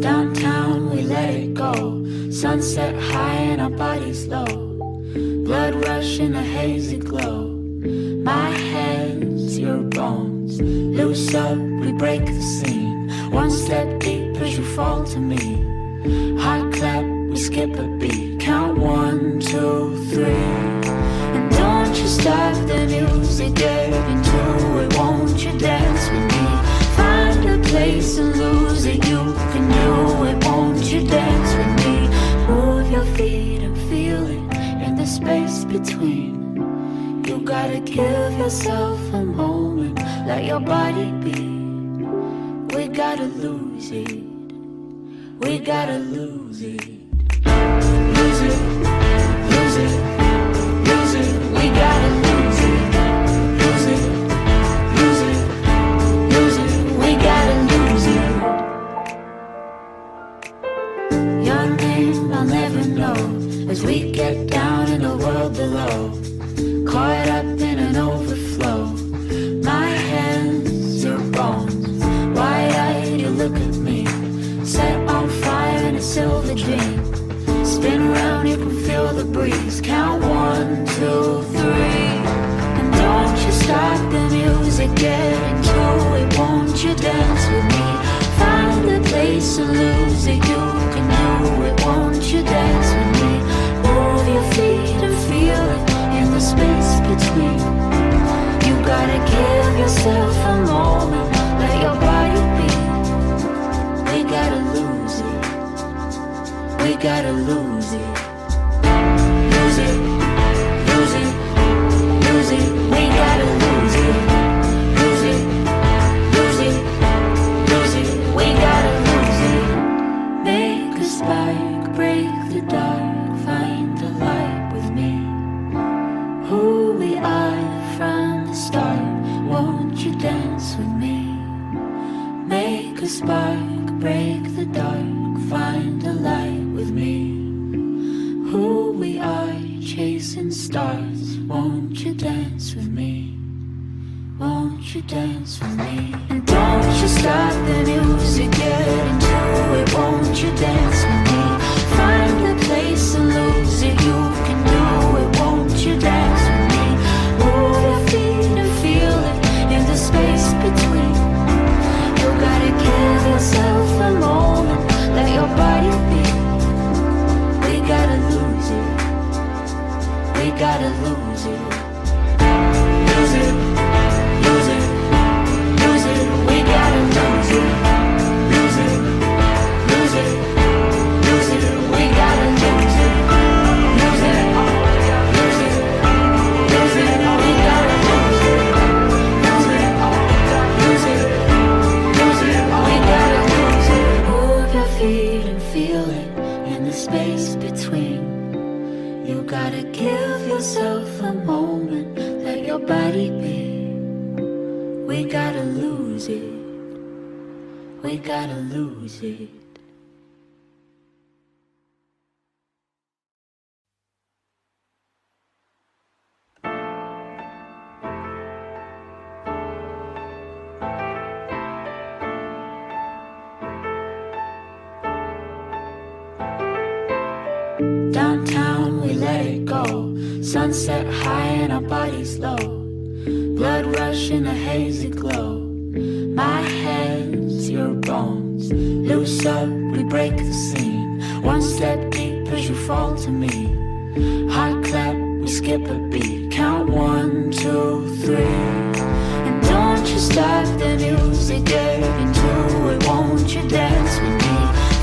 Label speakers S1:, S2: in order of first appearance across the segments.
S1: Downtown, we let it go. Sunset high and our bodies low. Blood rush in a hazy glow. My hands, your bones. Loose up, we break the scene. One step deep as you fall to me. Heart clap, we skip a beat. Count one, two, three. And don't you stop the music, get into it. Won't you dance with me? Place and lose it. You can do it. Won't you dance with me? Move your feet and feel it in the space between. You gotta give yourself a moment. Let your body be. We gotta lose it. We gotta lose it. Lose it. Lose it. Your name I'll never know as we get down in the world below. Caught up in an overflow. My hands, your bones. Wide eyed, you look at me. Set on fire in a silver dream. Spin around, you can feel the breeze. Count one, two, three. And don't you stop the music, get into it. Won't you dance We gotta lose it. Lose it. Lose it. Lose it. We gotta lose it. Lose it. Lose it. Lose it. We gotta lose it. Make a spike, break the dark, find the light with me. Who we are from the start. Won't you dance with me? Make a spark, Won't you dance with me? Won't you dance with me? And don't you stop the music, get into it. Won't you dance with me? Find a place give yourself a moment, let your body be. We gotta lose it. We gotta lose it. Downtown, let it go. Sunset high and our bodies low. Blood rush in a hazy glow. My hands, your bones. Loose up, we break the scene. One step deep as you fall to me. Heart clap, we skip a beat. Count one, two, three. And don't you stop the music, get into it. Won't you dance with me?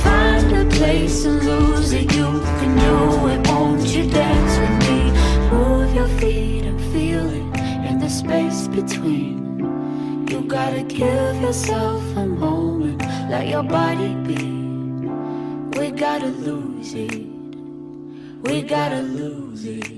S1: Find a place and lose it. You can between. You gotta give yourself a moment. Let your body be. We gotta lose it. We gotta lose it.